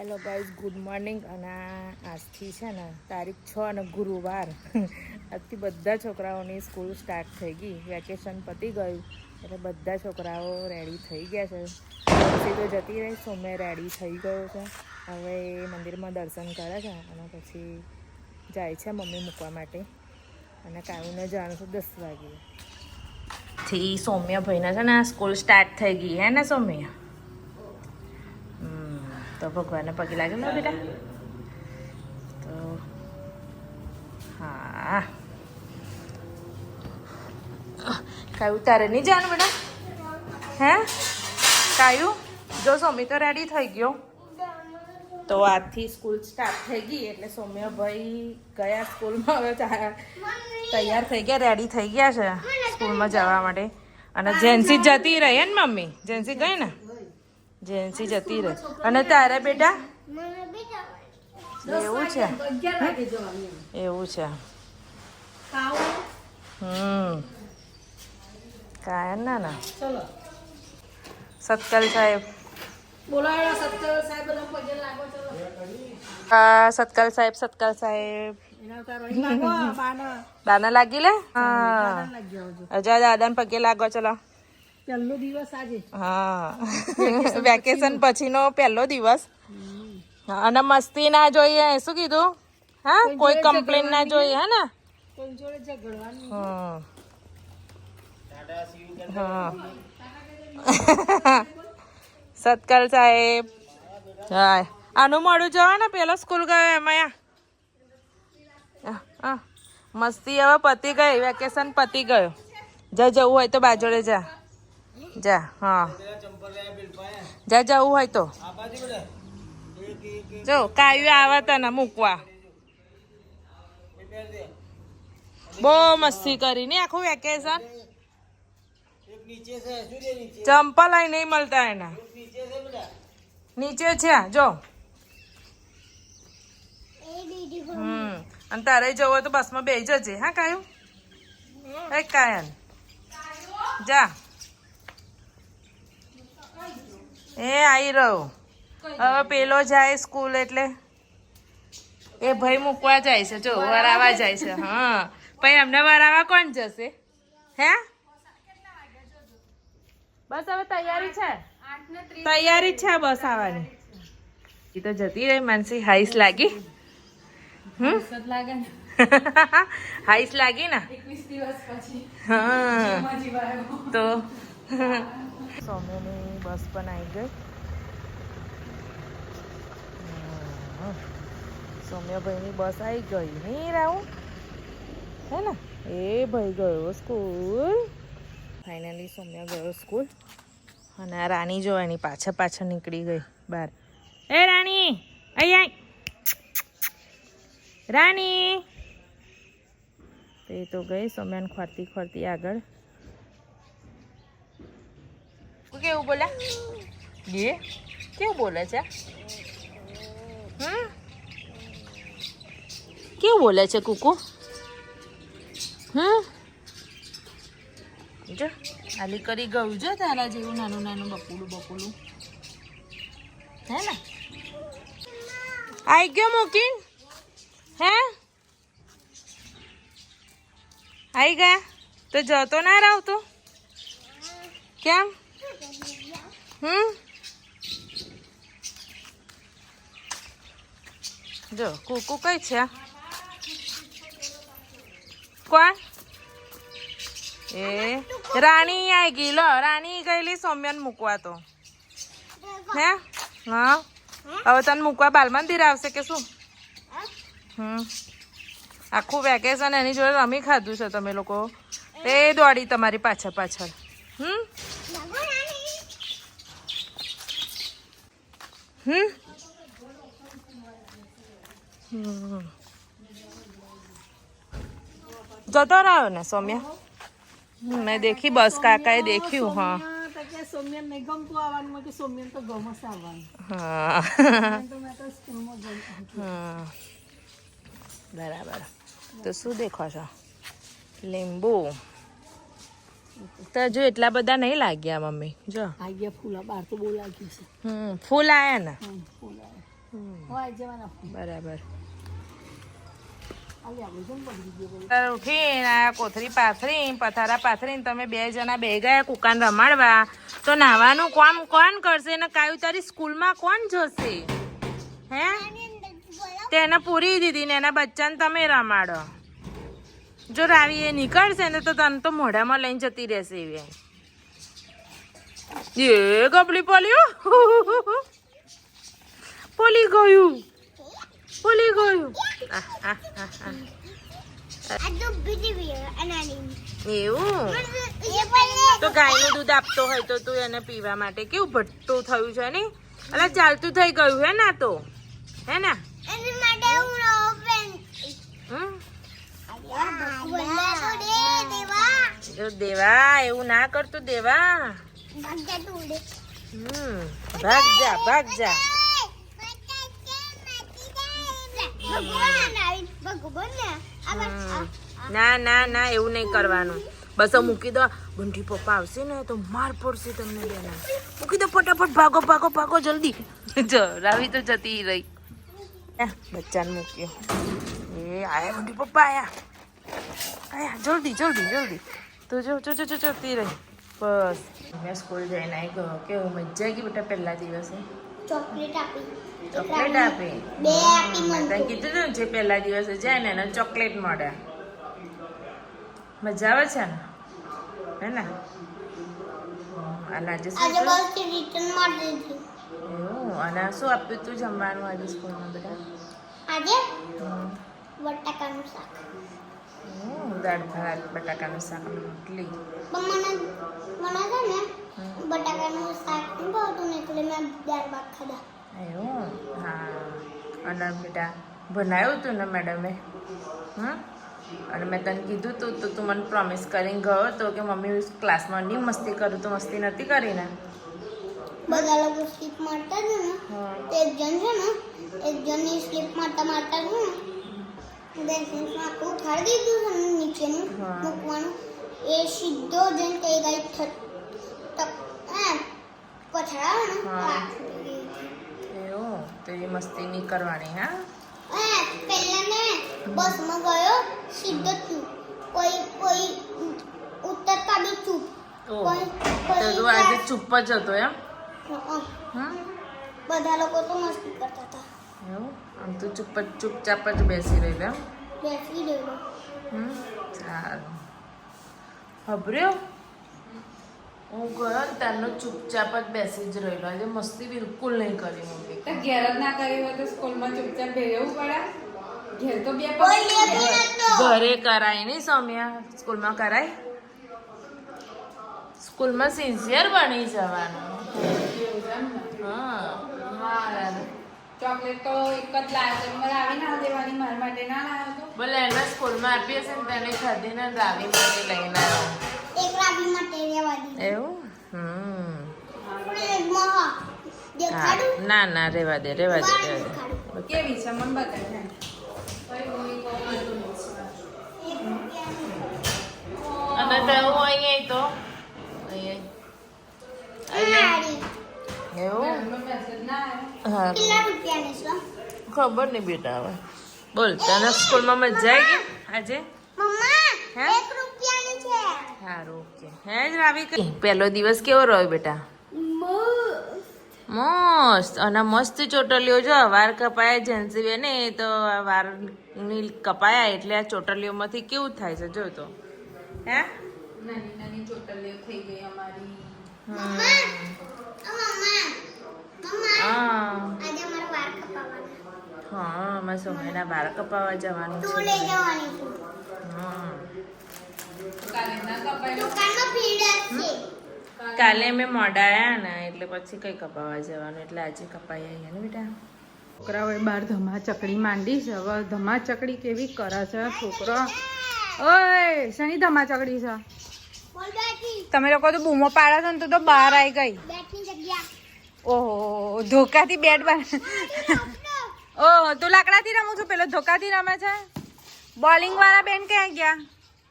Hello guys good morning અને આજથી છે ને તારીખ છ અને ગુરુવાર. આજથી બધા છોકરાઓની સ્કૂલ સ્ટાર્ટ થઈ ગઈ. વેકેશન પતી ગયું. એટલે બધા છોકરાઓ રેડી થઈ ગયા છે. પછી તો જતી રહી. સોમે રેડી થઈ ગયો છે. હવે મંદિરમાં દર્શન કરે છે. અને પછી જાય છે મમ્મી મૂકવા માટે. અને કાવ્યને જવાનું છે દસ વાગે. થી સૌમ્ય ભાઈને છે ને સ્કૂલ સ્ટાર્ટ થઈ ગઈ. હે ને સૌમ્ય? તો ભગવાનને પગે લાગે ને બેટા? તો હા. કાયું તારે નહીં જવાનું બેટા? હે? કાયું જો સોમી તો રેડી થઈ ગયો. તો આજથી સ્કૂલ સ્ટાર્ટ થઈ ગઈ એટલે સૌમ્યભાઈ ગયા સ્કૂલમાં. હવે તૈયાર થઈ ગયા રેડી થઈ ગયા છે સ્કૂલમાં જવા માટે. અને જેન્સી જતી રહી ને મમ્મી? જેન્સી ગઈ ને? જેન્સી જતી રહે. અને તારે બેટા? એવું છે. એવું છે. હમ. કાયમ ના ના સત્કલ સાહેબ. હા સત્કલ સાહેબ સત્કલ સાહેબ. બાના. લાગી લે? હા અજા દાદાને પગે લાગો ચલો. પહેલો દિવસ આજે હા. વેકેશન પછીનો. પહેલો દિવસ. અને મસ્તી ના જોઈએ શું કીધું? હા કોઈ કમ્પ્લેન ના જોઈએ હે ને કોઈ જોડે ઝઘડવાનું હા. સત્કાર સાહેબ. હા આનું મોડું જવા ને પેલો સ્કૂલ ગયો એમાં મસ્તી હવે પતી ગઈ વેકેશન પતી ગયો. જા જવું હોય તો બાજોડે જા. જા, હા. જા જવું હોય તો. જો, કાયું આવે તને મૂકવા. બહુ મસ્તી કરી ને આખું વેકેશન ચંપલ અહીં નહીં મળતા એના. નીચે છે, જો. હમ, અને તારે જવું હોય તો બસમાં બે જજે, હા, કાયું? એ કાયન જા. એ આવી રહ્યો. હવે પેલો જાય સ્કૂલ એટલે. એ ભાઈ મૂકવા જાય છે જો વરાવા જાય છે હા. પછી એમને વરાવા કોણ જશે? હે? બસ હવે તૈયારી છે? તૈયારી છે બસ આવવાની. એ તો જતી રહી માનસી હાઈસ લાગી? હમ? હાઈસ લાગી ને? એકવીસ દિવસ પછી. હા. તો? સોમ્યની બસ પણ આવી ગઈ. સૌમ્યભાઈની બસ આવી ગઈ. નહીં રાહું? હે ને? એ ભાઈ ગયો સ્કૂલ. ફાઇનલી સૌમ્ય ગયો સ્કૂલ. અને આ રાણી જો એની પાછળ પાછળ નીકળી ગઈ બહાર. એ રાણી અહીંયા રાણી. તો એ તો ગઈ સૌમ્યાને ખોરતી ખોરતી આગળ તું કેવું બોલે? ગે કેવું બોલે છે? હમ? કેવું બોલે છે કુકુ? હમ? જો, આલી કરી ગયું જો તારા જેવું નાનું નાનું બકુલું બકુલું હે ને? આઈ ગયો મૂકી હે? આઈ ગયા? તો જતો ના રાવતો કેમ? હમ? જો, કુકુ કઈ છે? કોણ? એ, રાણી આવી ગઈ. લો, રાણી ગયેલી સૌમ્યન મૂકવા તો. હે? હા? હવે તને મૂકવા બાલ મંદિર આવશે કે શું? હમ. આખું વેકેશન એની જોડે રમી ખાધું છે તમે લોકો. એ દોડી તમારી પાછળ પાછળ. હમ? હમ. જતો રહ્યો ને સૌમ્ય. મેં દેખી બસ કાકાએ દેખ્યું હા. બરાબર. તો શું દેખો છો? લીંબુ. તો જો એટલા બધા નહીં લાગ્યા મમ્મી. જો. આ ફૂલા બાર તો બહુ લાગ્યું છે. હમ ફૂલ આયા ને? ફૂલ આવ્યા. હમ, હું બરાબર. ઉઠીને કોથરી પાથરી પથારા પાથરીને તમે બે જણા બે ગયા કુકાન રમાડવા. તો નાવાનું કોમ કોણ કરશે ને કાયું તારી સ્કૂલમાં કોણ જશે? હે? તેને પૂરી દીધી ને એના બચ્ચાને તમે રમાડો. જો રાવી એ નીકળશે ને તો તને તો મોઢામાં લઈને જતી રહેશે એવી એ ગબલી પોલ્યું પોલી ગયું. પોલી ગયું. એવું? તો ગાયનું દૂધ આપતો હોય તો તું એને પીવા માટે કેવું ભટ્ટું થયું છે ને એટલે ચાલતું થઈ ગયું હે ના તો. હે ને? જો દેવા એવું ના કરતું દેવા. હમ ભાગ જા ભાગ જા. ના ના ના એવું નહીં કરવાનું. બસ મૂકી દો બંટી પપ્પા આવશે ને તો માર પડશે તમને બેના. મૂકી દો ફટાફટ ભાગો ભાગો ભાગો જલ્દી. જો રાવી તો જતી રહી. બચ્ચાને મૂક્યો. એ આયા બંટી પપ્પા આયા. આયા જલ્દી જલ્દી જલ્દી. તો જો જો જો જો જતી રહી બસ. મેં સ્કૂલ જઈને આવી ગયો કેવું મજા આવી ગઈ બેટા પહેલા દિવસે? ચોકલેટ આપી. ચોકલેટ આપી? બે આપી મને. તને કીધું ને જે પહેલા દિવસે જાય ને એને ચોકલેટ મળે. મજા આવે છે ને? હે ને? અને આજે શું આજે બસ રિટર્ન મળી દીધી. અને શું આપ્યું તું જમવાનું આજે સ્કૂલમાં બધા આજે? હમ. બટાકાનું શાક. દાળ ભાત બટાકાનું શાક રોટલી. મને છે ને બટાકાનું શાક ભાવતું ને એટલે મેં દાળ ભાત ખાધા. એવું? હા. અને બેટા ભણાયું હતું ને મેડમે? હમ? અને મેં તને કીધું તું તો તું મને પ્રોમિસ કરીને ગયો તો કે મમ્મી ક્લાસમાં નહીં મસ્તી કરું તો મસ્તી નથી કરી ને બધા લોકો સ્લીપ મારતા છે ને. એક જણ છે ને એક જણની સ્લીપ મારતા મારતા છે ને બેસીને આખું ઉઠાડી દીધું છે નીચેનું. મૂકવાનું એ સીધો જઈને કઈ ગઈ ઠ ટક એમ પછાડા હા. હાથ એવું તો એ મસ્તી નહીં કરવાની હા હા, પહેલા ને બસમાં ગયો સીધો ચૂપ કોઈ કોઈ ઉત્તર કાઢી ચૂપ. કોઈ તો કોઈ તું આજે ચૂપ જ હતો એમ હં, બધા લોકો તો મસ્તી કરતા હતા આમ તો ચૂપ ચૂપચાપ જ બેસી રહી એમ બેસી રહેલો હમ સારું. હભર્યો? હું ગયો ને ત્યારનો ચૂપચાપ જ બેસી જ રહેલો. આજે મસ્તી બિલકુલ નહીં કરી મમ્મી. તો ઘેર જ ના કરી હોય તો સ્કૂલમાં ચૂપચાપ ભેરવું પડે? ઘેર તો બે ઘરે કરાય નહીં સૌમ્યા. સ્કૂલમાં કરાય? સ્કૂલમાં સિન્સિયર બની જવાનું. હા. હા ચોકલેટ તો એક જ લાવ્યો તો મારે આવી ના દેવાની મારા માટે ના લાવ્યો તો. બોલે એને સ્કૂલમાં આપી હશે ને તેને ખાધી ને રાવી માટે લઈને આવ્યો. એક રાવી માટે લેવાની એવું? હમ. હા, ના ના રેવા દે રેવા દે કેવી છે? મને બતાવ. અને તો હું અહીંયા તો. અહીંયા. એવું? મેસેજ ના આવ્યો હા. ખબર નહીં બેટા હવે. બોલ તને સ્કૂલમાં મજા આવી ગઈ આજે? સારું ઓકે. હે જ રાવી કઈ પહેલો દિવસ કેવો રહ્યો બેટા? મસ્ત. અને મસ્ત ચોટલીઓ જો વાર કપાયા જેન્સી બેને તો આ વારની કપાયા એટલે આ ચોટલીઓમાંથી કેવું થાય છે જો તો. હે? નાની નાની ચોટલીઓ થઈ ગઈ અમારી. હા. હા અમારા સમયના વાળ કપાવવા જવાનું છે. લઈ જવાની છું. હા. કાલે અમે કપાયો. દુકાનમાં ભીડ હશે. કાલે મેં મોડાયા ને એટલે પછી કઈ કપાવવા જવાનું. એટલે આજે કપાઈ આવીએ ને બેટા. છોકરાઓએ બહાર ધમા ચકડી માંડી છે. હવે ધમા ચકડી કેવી કરે છે છોકરો? ઓય શની ધમા ચકડી છે તમે લોકો તો બૂમો પાડો છો ને તું તો બહાર આવી ગઈ. ઓહો ધોકાથી બેટ બન ઓહો તું લાકડાથી રમું છું. પેલો ધોકાથી રમે છે. બોલિંગ વાળા બેન ક્યાં ગયા?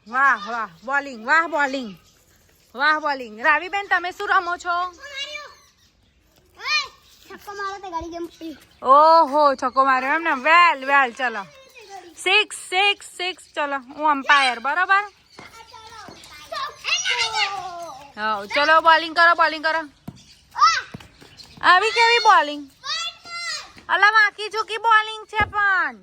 વાહ વાહ બોલિંગ વાહ બોલિંગ. વાહ બોલિંગ. રાવી બેન તમે શું રમો છો? ઓહો છક્કો માર્યો એમ ને વેલ વેલ ચલો. સિક્સ સિક્સ સિક્સ ચલો. હું અમ્પાયર બરોબર? હા ચલો બોલિંગ કરો બોલિંગ કરો. આવી કેવી બોલિંગ? અલા વાંકી ચૂકી બોલિંગ છે પણ.